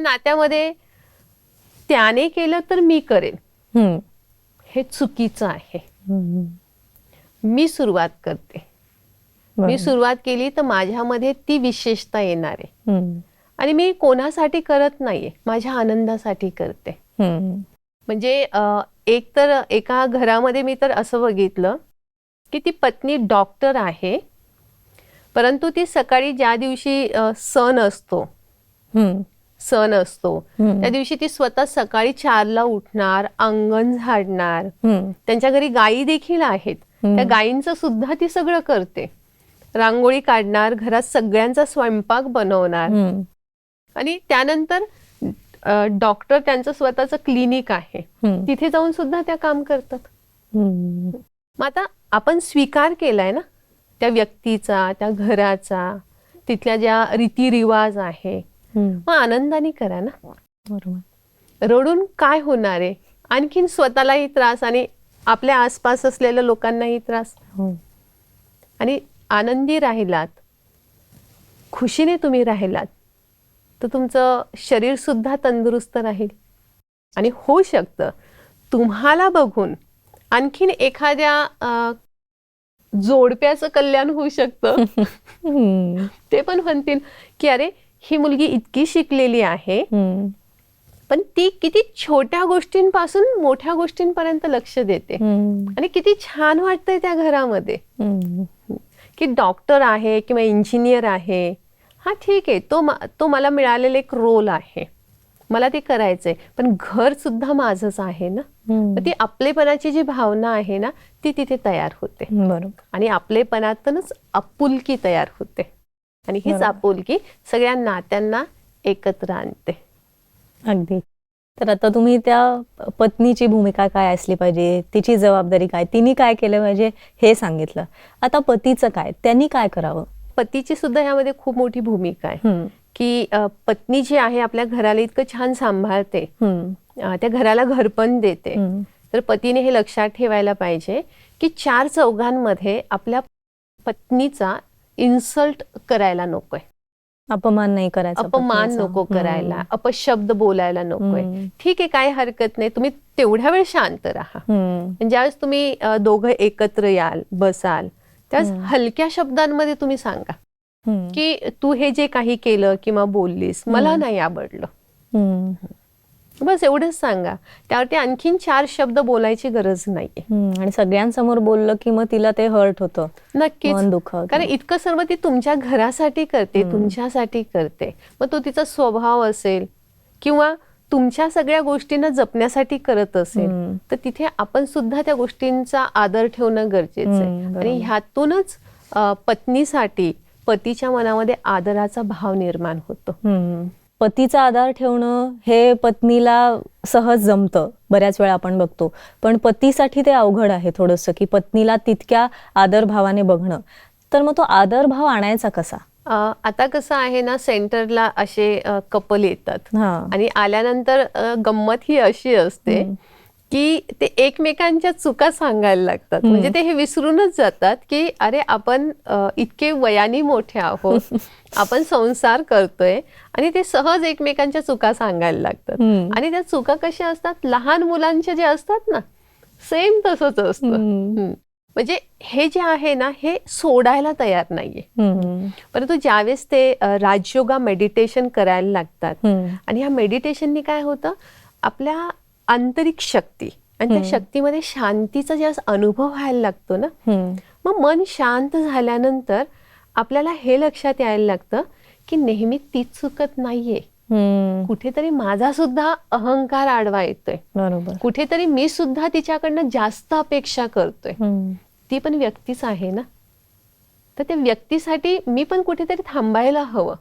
नात्यामध्ये त्याने केलं तर मी करेन. हे चुकीचं आहे. मी सुरुवात करते मी. सुरुवात केली तर माझ्यामध्ये ती विशेषता येणार आहे. आणि मी कोणासाठी करत नाहीये माझ्या आनंदासाठी करते. म्हणजे एक तर एका घरामध्ये मी तर असं बघितलं की ती पत्नी डॉक्टर आहे परंतु ती सकाळी ज्या दिवशी सण असतो. सण असतो. त्या दिवशी ती स्वतः सकाळी चारला उठणार अंगण झाडणार. त्यांच्या घरी गायी देखील आहेत. त्या गायींचं सुद्धा ती सगळं करते रांगोळी काढणार घरात सगळ्यांचा स्वयंपाक बनवणार. आणि त्यानंतर डॉक्टर त्यांचं स्वतःचं क्लिनिक आहे. तिथे जाऊन सुद्धा त्या काम करतात. मग आता आपण स्वीकार केलाय ना त्या व्यक्तीचा त्या घराचा तिथल्या ज्या रीतिरिवाज आहे. मग आनंदाने करा ना. बरोबर. रडून काय होणार आहे? आणखीन स्वतःलाही त्रास आणि आपल्या आसपास असलेल्या लोकांनाही त्रास. हो. आणि आनंदी राहिलात खुशीने तुम्ही राहिलात तर तुमचं शरीर सुद्धा तंदुरुस्त राहील. आणि होऊ शकतं. तुम्हाला बघून आणखीन एखाद्या जोडप्याचं कल्याण होऊ शकतं. ते पण म्हणतील की अरे ही मुलगी इतकी शिकलेली आहे. पण ती किती छोट्या गोष्टींपासून मोठ्या गोष्टींपर्यंत लक्ष देते. आणि किती छान वाटतंय त्या घरामध्ये. की डॉक्टर आहे किंवा इंजिनियर आहे. हा ठीक आहे तो तो मला मिळालेला एक रोल आहे. मला ते करायचंय. पण घर सुद्धा माझंच आहे ना. ती आपलेपणाची जी भावना आहे ना ती तिथे तयार होते. बरोबर. आणि आपलेपणातूनच आपुलकी तयार होते. आणि हीच. आपुलकी सगळ्या नात्यांना एकत्र आणते. अगदी. तर आता तुम्ही त्या पत्नीची भूमिका काय असली पाहिजे? तिची जबाबदारी काय? तिने काय केलं पाहिजे? हे सांगितलं. आता पतीचं काय? त्यांनी काय करावं? पतीची सुद्धा ह्यामध्ये खूप मोठी भूमिका आहे. की पत्नी जी आहे आपल्या घराला इतकं छान सांभाळते. त्या घराला घरपण देते. तर पतीने हे लक्षात ठेवायला पाहिजे की चार चौघांमध्ये आपल्या पत्नीचा इन्सल्ट करायला नकोय अपमान नाही करायचा अपमान. नको. करायला अपशब्द बोलायला नकोय. ठीक आहे काय हरकत नाही तुम्ही तेवढ्या वेळ शांत राहा. आणि ज्यावेळेस तुम्ही दोघं एकत्र याल बसाल त्यावेळेस हम्म. हलक्या शब्दांमध्ये तुम्ही सांगा. की तू हे जे काही केलं किंवा बोललीस मला. नाही आवडलं. बस एवढंच सांगा त्यावरती आणखीन चार शब्द बोलायची गरज नाहीये हम्म. आणि सगळ्यांसमोर बोललं की मग तिला ते हर्ट होतं नक्कीच दुखावतं. कारण इतकं सर्व ती तुमच्या घरासाठी करते. तुमच्यासाठी करते मग तो तिचा स्वभाव असेल किंवा तुमच्या सगळ्या गोष्टींना जपण्यासाठी करत असेल. तर तिथे आपण सुद्धा त्या गोष्टींचा आदर ठेवणं गरजेचं आहे. आणि ह्यातूनच पत्नीसाठी पतीच्या मनामध्ये आदराचा भाव निर्माण होतो. पतीचा आधार ठेवणं हे पत्नीला सहज जमतं बऱ्याच वेळा आपण बघतो. पण पतीसाठी ते अवघड आहे थोडंसं की पत्नीला तितक्या आदरभावाने बघणं. तर मग तो आदरभाव आणायचा कसा? अ, आता कसं आहे ना सेंटरला असे कपल येतात. हा. आणि आल्यानंतर गंमत ही अशी असते. की ते एकमेकांच्या चुका सांगायला लागतात. म्हणजे ते हे विसरूनच जातात की अरे आपण इतके वयाने मोठे आहोत आपण संसार करतोय आणि ते सहज एकमेकांच्या चुका सांगायला लागतात. आणि त्या चुका कशा असतात लहान मुलांच्या जे असतात ना सेम तसंच असतं. म्हणजे हे जे आहे ना हे सोडायला तयार नाहीये. परंतु ज्यावेळेस ते राजयोगा मेडिटेशन करायला लागतात. आणि ह्या मेडिटेशननी काय होतं आपल्या आंतरिक शक्ती आणि त्या. शक्तीमध्ये शांतीचा ज्यावेळेस अनुभव व्हायला लागतो ना. मग मन शांत झाल्यानंतर आपल्याला हे लक्षात यायला लागतं की नेहमी तीच चुकत नाहीये. कुठेतरी माझा सुद्धा अहंकार आडवा येतोय बरोबर कुठेतरी मी सुद्धा तिच्याकडनं जास्त अपेक्षा करतोय. ती पण व्यक्तीच आहे ना तर त्या व्यक्तीसाठी मी पण कुठेतरी थांबायला हवं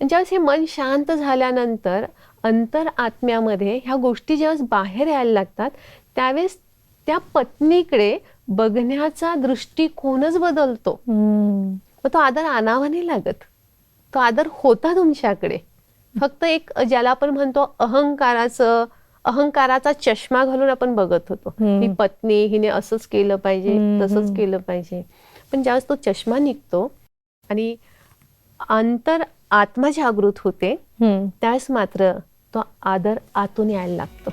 ज्यावेळेस हे मन शांत झाल्यानंतर अंतर आत्म्यामध्ये ह्या गोष्टी ज्यावेळेस बाहेर यायला लागतात त्यावेळेस त्या पत्नीकडे बघण्याचा दृष्टिकोनच बदलतो. मग तो आदर आणावा नाही लागत तो आदर होता तुमच्याकडे फक्त एक ज्याला आपण म्हणतो अहंकाराचं अहंकाराचा चष्मा घालून आपण बघत होतो. ही पत्नी हिने असंच केलं पाहिजे तसंच. केलं पाहिजे पण ज्यावेळेस तो चष्मा निघतो आणि अंतर आत्मा जागृत होते त्यास मात्र तो आदर आतून यायला लागतो.